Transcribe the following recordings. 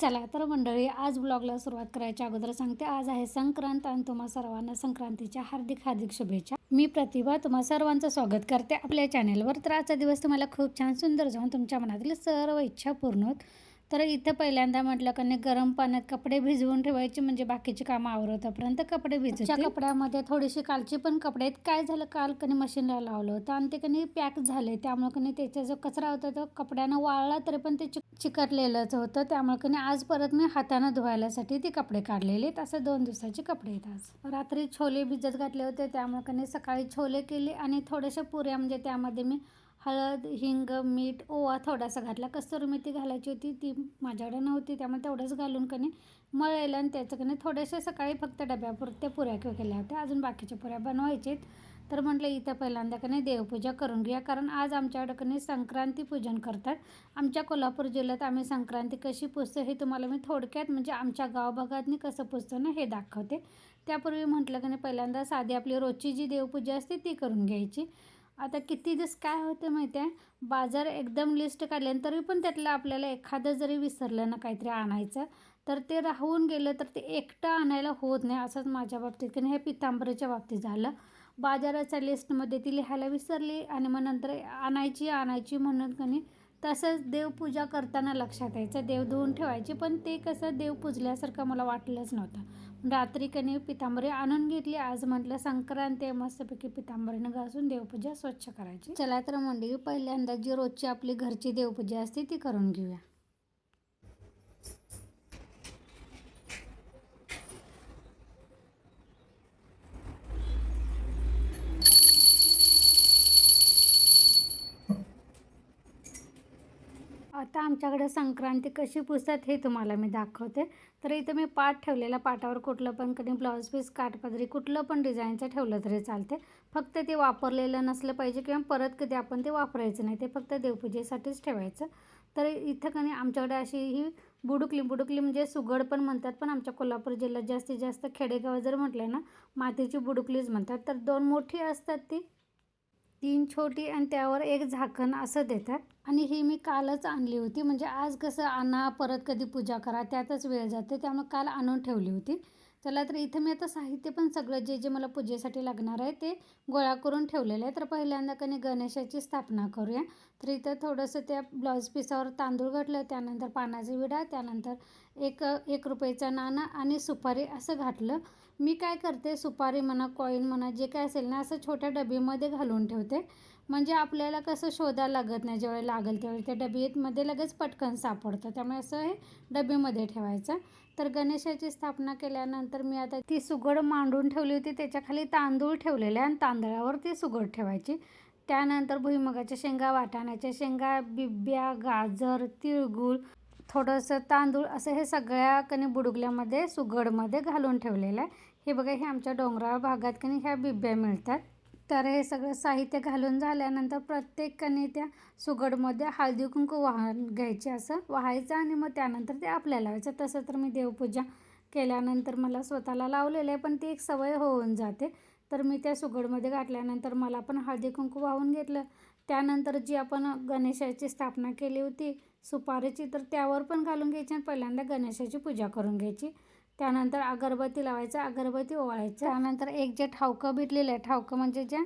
चला तर मंडळी आज ब्लॉगला सुरुवात करायच्या अगोदर सांगते. आज आहे संक्रांत आणि तुम्हा सर्वांना संक्रांतीच्या हार्दिक हार्दिक शुभेच्छा. मी प्रतिभा तुम्हा सर्वांचं स्वागत करते आपल्या चॅनेलवर तर आजचा दिवस तुम्हाला खूप छान सुंदर जाऊन तुमच्या मनातील सर्व इच्छा पूर्ण होत. तर इथं पहिल्यांदा म्हटलं का नाही गरम पाण्यात कपडे भिजवून ठेवायचे म्हणजे बाकीची कामं आवरतपर्यंत कपडे भिजवच्या कपड्यामध्ये थोडीशी कालची पण कपडे आहेत. काय झालं काल कणी मशीनला लावलं होतं आणि ते कणी पॅक झाले. त्यामुळे कणी त्याचा जो कचरा होता तो कपड्यानं वाळला तरी पण ते चिक चिकटलेलंच होतं. त्यामुळे कणी आज परत मी हातानं धुवायलासाठी ते कपडे काढलेले आहेत. असं दोन दिवसाचे कपडे आहेत आज. रात्री छोले भिजत घातले होते. त्यामुळे कणी सकाळी छोले केले आणि थोड्याशा पुऱ्या म्हणजे त्यामध्ये मी हळद हिंग मीठ ओवा थोडासा घातला. कस्तुरी मेथी घालायची होती ती माझ्याकडे नव्हती त्यामुळे तेवढंच घालून कणी मळलं आणि त्याचं कणी थोड्याशा सकाळी फक्त डब्यापुरत्या पुऱ्या केल्या होत्या. अजून बाकीच्या पुऱ्या बनवायच्या तर म्हटलं इथं पहिल्यांदा कणी देवपूजा करून घेऊया कारण आज आमच्याकडं कणी संक्रांती पूजन करतात. आमच्या कोल्हापूर जिल्ह्यात आम्ही संक्रांती कशी पुजतो हे तुम्हाला मी थोडक्यात म्हणजे आमच्या गाव भागातनी कसं पुजतो ना हे दाखवते. त्यापूर्वी म्हटलं की नाही पहिल्यांदा साधी आपली रोजची जी देवपूजा असते ती करून घ्यायची. आता किती दिवस काय होतं माहिती आहे बाजार एकदम लिस्ट काढल्यानं तरी पण त्यातलं आपल्याला एखादं जरी विसरलं ना काहीतरी आणायचं तर ते राहून गेलं तर ते एकटं आणायला होत नाही असंच माझ्या बाबतीत. की नाही हे पितांबरीच्या बाबतीत झालं. बाजाराच्या लिस्टमध्ये ती लिहायला विसरली आणि मग नंतर आणायची आणायची म्हणून कणी तसंच देवपूजा करताना लक्षात यायचं. देव धुवून ठेवायची पण ते कसं देव पुजल्यासारखं मला वाटलंच नव्हतं. रात्री कणी पितांबरी आणून घेतली. आज म्हटलं संक्रांती आहे मस्तपैकी पितांबरीनं घासून देवपूजा स्वच्छ करायची. चला तर मंडळी पहिल्यांदा जी रोजची आपली घरची देवपूजा असते ती करून घेऊया. आता आमच्याकडे संक्रांती कशी पुसतात हे तुम्हाला मी दाखवते. तर इथं मी पाट ठेवलेला पाटावर कुठलं पण कधी ब्लाऊज पीस काठपदरी कुठलं पण डिझाईनचं ठेवलं तरी चालते फक्त ते वापरलेलं नसलं पाहिजे किंवा परत कधी आपण ते वापरायचं नाही ते फक्त देवपूजेसाठीच ठेवायचं. तर इथं कणी आमच्याकडे अशी ही बुडुकली बुडुकली म्हणजे सुगड पण म्हणतात पण आमच्या कोल्हापूर जिल्ह्यात जास्तीत जास्त खेडेगाव जर म्हटलं ना मातीची बुडुकलीच म्हणतात. तर दोन मोठी असतात ती तीन छोटी आणि त्यावर एक झाकण असं देतात. आणि ही मी कालच आणली होती. म्हणजे आज कसं आणा परत कधी पूजा करा त्यातच वेळ जाते. त्यामुळे काल आणून ठेवली होती. चला तर इथं मी आता साहित्य पण सगळं जे जे मला पूजेसाठी लागणार आहे ते गोळा करून ठेवलेलं आहे. तर पहिल्यांदा कनी गणेशाची स्थापना करूया. तर इथं थोडंसं त्या ब्लाऊज पिसावर तांदूळ घातलं. त्यानंतर पानाचा विडा त्यानंतर एक एक रुपयाचा नाणं आणि सुपारी असं घातलं. मी काय करते सुपारी म्हणा कॉईन म्हणा जे काय असेल ना असं छोट्या डबीमध्ये घालून ठेवते. म्हणजे आपल्याला कसं शोधायला लागत नाही ज्यावेळी लागेल त्यावेळी त्या डबीमध्ये लगेच पटकन सापडतं. त्यामुळे असं हे डबीमध्ये ठेवायचं. तर गणेशाची स्थापना केल्यानंतर मी आता ती सुगड मांडून ठेवली होती. त्याच्याखाली तांदूळ ठेवलेले आणि तांदळावर ती सुगड ठेवायची. त्यानंतर भुईमुगाच्या शेंगा वाटाण्याच्या शेंगा बिब्या गाजर तिळगुळ थोडंसं तांदूळ असं हे सगळ्या कणी बुडुगल्यामध्ये सुगडमध्ये घालून ठेवलेलं आहे. हे बघा हे आमच्या डोंगराळ भागात कणी ह्या बिब्या मिळतात. तर हे सगळं साहित्य घालून झाल्यानंतर प्रत्येक कणी त्या सुगडमध्ये हळदी कुंकू वाहून घ्यायचे असं वाहायचं आणि मग त्यानंतर ते आपल्याला लावायचं. तसं तर मी देवपूजा केल्यानंतर मला स्वतःला लावलेलं आहे पण ती एक सवय होऊन जाते. तर मी त्या सुगडमध्ये घातल्यानंतर मला पण हळदी कुंकू वाहून घेतलं. त्यानंतर जी आपण गणेशाची स्थापना केली होती सुपारीची तर त्यावर पण घालून घ्यायची आणि पहिल्यांदा गणेशाची पूजा करून घ्यायची. त्यानंतर अगरबत्ती लावायचं अगरबत्ती ओवाळायचं. त्यानंतर एक जे ठावकं भेटलेलं आहे ठावकं म्हणजे जे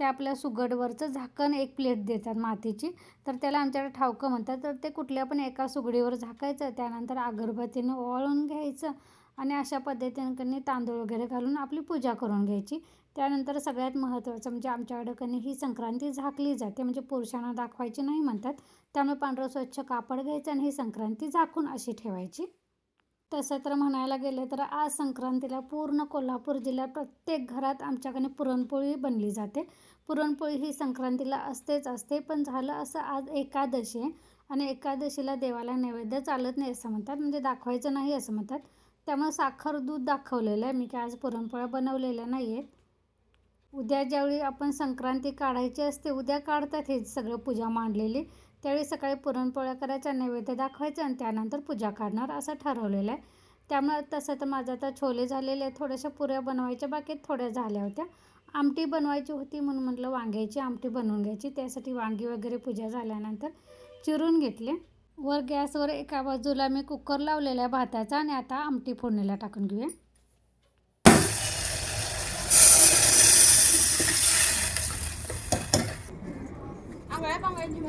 ते आपल्या सुगडवरचं झाकण एक प्लेट देतात मातीची. तर त्याला आमच्याकडे ठावकं म्हणतात. तर ते कुठल्या पण एका सुगडीवर झाकायचं त्यानंतर अगरबत्तीनं ओवाळून घ्यायचं आणि अशा पद्धतीने कणी तांदूळ वगैरे घालून आपली पूजा करून घ्यायची. त्यानंतर सगळ्यात महत्त्वाचं म्हणजे आमच्याकडं कणी ही संक्रांती झाकली जाते. म्हणजे पुरुषांना दाखवायची नाही म्हणतात. त्यामुळे पांढरं स्वच्छ कापड घ्यायचं आणि ही संक्रांती झाकून अशी ठेवायची. तसं तर म्हणायला गेलं तर आज संक्रांतीला पूर्ण कोल्हापूर जिल्ह्यात प्रत्येक घरात आमच्याकडे पुरणपोळी बनली जाते. पुरणपोळी ही संक्रांतीला असतेच असते पण झालं असं आज एकादशी आहे. आणि एकादशीला देवाला नैवेद्य चालत नाही असं म्हणतात. म्हणजे दाखवायचं नाही असं म्हणतात. त्यामुळे साखर दूध दाखवलेलं आहे. मी काय आज पुरणपोळ्या बनवलेल्या नाही आहेत उद्या ज्यावेळी आपण संक्रांती काढायची असते उद्या काढतात हे सगळं पूजा मांडलेली. त्यावेळी सकाळी पुरणपोळ्या करायच्या नैवेद्य दाखवायचं आणि त्यानंतर पूजा काढणार असं ठरवलेलं आहे. त्यामुळे तसं तर माझं आता छोले झालेले थोड्याशा पुऱ्या बनवायच्या बाकी थोड्या झाल्या होत्या. आमटी बनवायची होती म्हणून म्हटलं वांग्याची आमटी बनवून घ्यायची त्यासाठी वांगी वगैरे पूजा झाल्यानंतर चिरून घेतले. वर गॅसवर एका बाजूला मी कुकर लावलेला आहे भाताचा आणि आता आमटी फोडणीला टाकून घेऊया.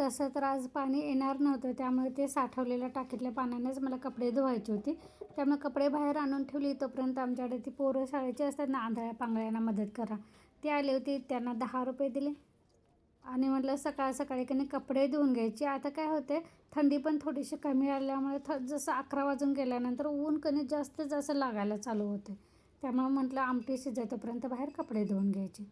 तसं तर आज पाणी येणार नव्हतं त्यामुळे ते साठवलेल्या टाकीतल्या पाण्यानेच मला कपडे धुवायचे होते. त्यामुळे कपडे बाहेर आणून ठेवली तोपर्यंत आमच्याकडे ती पोरं शाळेची असतात ना आंधळ्या पांगळ्यांना मदत करा. ती आली होती त्यांना दहा रुपये दिले. आणि म्हटलं सकाळ सकाळी की कपडे धुवून घ्यायचे. आता काय होते थंडी पण थोडीशी कमी आल्यामुळे थ जसं अकरा वाजून गेल्यानंतर ऊन कधी जास्त जास्त लागायला चालू होते त्यामुळे म्हटलं आमटी शिजतोपर्यंत बाहेर कपडे धुवून घ्यायचे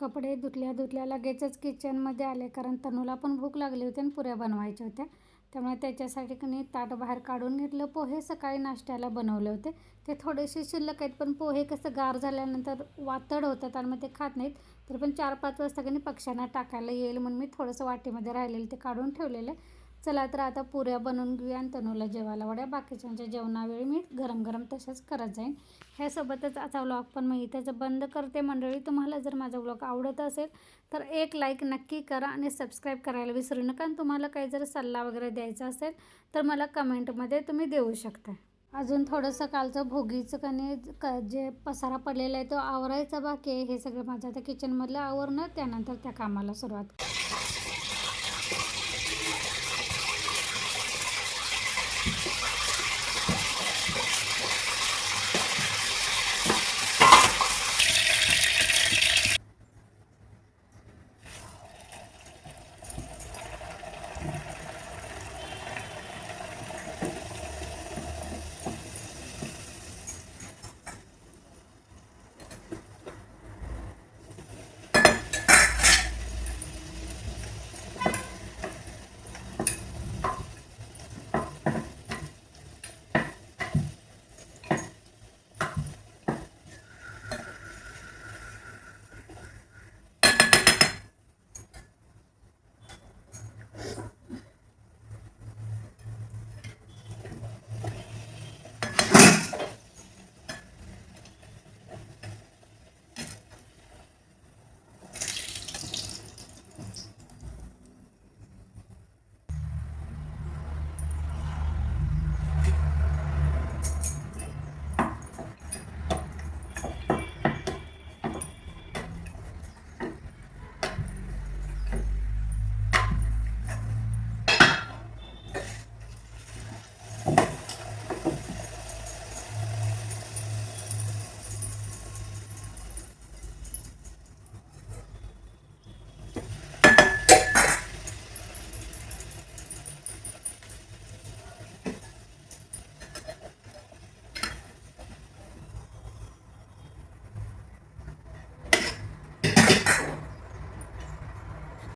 कपडे धुतल्या धुतल्या लगेचच किचनमध्ये आले कारण तनूला पण भूक लागली होती आणि पुऱ्या बनवायच्या होत्या. त्यामुळे त्याच्यासाठी कणी ताट बाहेर काढून घेतलं पोहे सकाळी नाश्त्याला बनवले होते. ते थोडेसे शिल्लक आहेत पण पोहे कसं गार झाल्यानंतर वातड होतात आणि मग ते खात नाहीत. तर पण चार पाच वाजता कणी पक्ष्यांना टाकायला येईल म्हणून मी थोडंसं वाटीमध्ये राहिलेलं ते काढून ठेवलेलं आहे. चला तर आता पुऱ्या बनवून घेऊया आणि तनूला जेवायला वड्या. बाकीच्यांच्या जेवणावेळी मी गरम गरम तशाच करत जाईन. ह्यासोबतच आता व्लॉग पण मी इथेच बंद करते. मंडळी तुम्हाला जर माझा व्लॉग आवडत असेल तर एक लाईक नक्की करा आणि सबस्क्राईब करायला विसरू नका. आणि तुम्हाला काही जर सल्ला वगैरे द्यायचा असेल तर मला कमेंटमध्ये तुम्ही देऊ शकता. अजून थोडंसं कालचं भोगीचं कणी क जे पसारा पडलेला आहे तो आवरायचा बाकी आहे. हे सगळं माझं आता किचनमधलं आवरणं. त्यानंतर त्या कामाला सुरुवात.